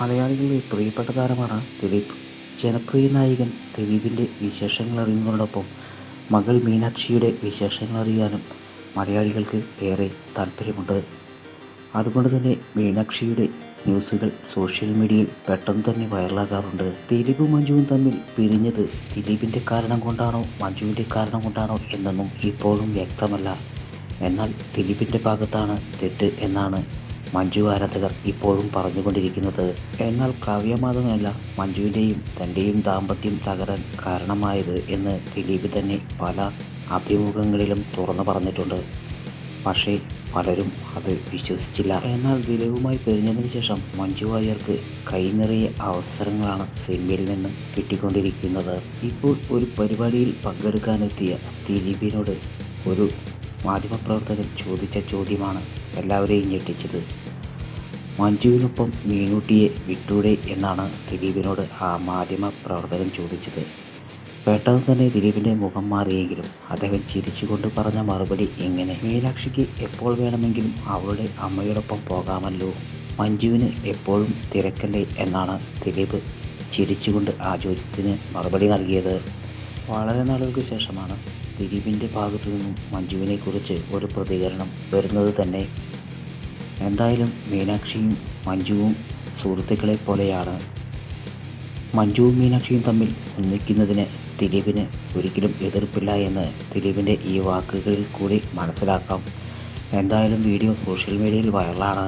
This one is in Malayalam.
മലയാളികളുടെ പ്രിയപ്പെട്ട താരമാണ് ദിലീപ്. ജനപ്രിയ നായകൻ ദിലീപിന്റെ വിശേഷങ്ങൾ അറിയുന്നതോടൊപ്പം മകൾ മീനാക്ഷിയുടെ വിശേഷങ്ങൾ അറിയാനും മലയാളികൾക്ക് ഏറെ താല്പര്യമുണ്ട്. അതുകൊണ്ട് തന്നെ മീനാക്ഷിയുടെ ന്യൂസുകൾ സോഷ്യൽ മീഡിയയിൽ പെട്ടെന്ന് തന്നെ വൈറലാകാറുണ്ട്. ദിലീപും മഞ്ജുവും തമ്മിൽ പിരിഞ്ഞത് ദിലീപിന്റെ കാരണം കൊണ്ടാണോ മഞ്ജുവിന്റെ കാരണം കൊണ്ടാണോ എന്നൊന്നും ഇപ്പോഴും വ്യക്തമല്ല. എന്നാൽ ദിലീപിന്റെ ഭാഗത്താണ് തെറ്റ് എന്നാണ് മഞ്ജു ആരാധകർ ഇപ്പോഴും പറഞ്ഞുകൊണ്ടിരിക്കുന്നത്. എന്നാൽ കാവ്യമാധവനല്ല മഞ്ജുവിന്റെയും തന്റെയും ദാമ്പത്യം തകരാൻ കാരണമായത് എന്ന് ദിലീപ് തന്നെ പല അഭിമുഖങ്ങളിലും തുറന്നു പറഞ്ഞിട്ടുണ്ട്. പക്ഷേ പലരും അത് വിശ്വസിച്ചില്ല. എന്നാൽ ദിലീപുമായി പിരിഞ്ഞതിന് ശേഷം മഞ്ജു വാര്യർക്ക് കൈനിറയെ അവസരങ്ങളാണ് സിനിമയിൽ നിന്നും കിട്ടിക്കൊണ്ടിരിക്കുന്നത്. ഇപ്പോൾ ഒരു പരിപാടിയിൽ പങ്കെടുക്കാനെത്തിയ ദിലീപിനോട് ഒരു മാധ്യമപ്രവർത്തകൻ ചോദിച്ച ചോദ്യമാണ് എല്ലാവരെയും ഞെട്ടിച്ചത്. മഞ്ജുവിനൊപ്പം മീനൂട്ടിയെ വിട്ടൂടെ എന്നാണ് ദിലീപിനോട് ആ മാധ്യമ പ്രവർത്തകൻ ചോദിച്ചത്. പെട്ടെന്ന് തന്നെ ദിലീപിന്റെ മുഖം മാറിയെങ്കിലും അദ്ദേഹം ചിരിച്ചുകൊണ്ട് പറഞ്ഞ മറുപടി ഇങ്ങനെ മീനാക്ഷിക്ക് എപ്പോൾ വേണമെങ്കിലും അവളുടെ അമ്മയോടൊപ്പം പോകാമല്ലോ. മഞ്ജുവിന് എപ്പോഴും തിരക്കല്ലേ എന്നാണ് ദിലീപ് ചിരിച്ചുകൊണ്ട് ആ ചോദ്യത്തിന് മറുപടി നൽകിയത്. വളരെ നാളുകൾക്ക് ശേഷമാണ് ദിലീപിന്റെ ഭാഗത്തു നിന്നും മഞ്ജുവിനെക്കുറിച്ച് ഒരു പ്രതികരണം വരുന്നത് തന്നെ. എന്തായാലും മീനാക്ഷിയും മഞ്ജുവും സുഹൃത്തുക്കളെ പോലെയാണ്. മഞ്ജുവും മീനാക്ഷിയും തമ്മിൽ ഒന്നിക്കുന്നതിന് ദിലീപിന് ഒരിക്കലും എതിർപ്പില്ല എന്ന് ദിലീപിന്റെ ഈ വാക്കുകളിൽ കൂടി മനസ്സിലാക്കാം. എന്തായാലും വീഡിയോ സോഷ്യൽ മീഡിയയിൽ വൈറലാണ്.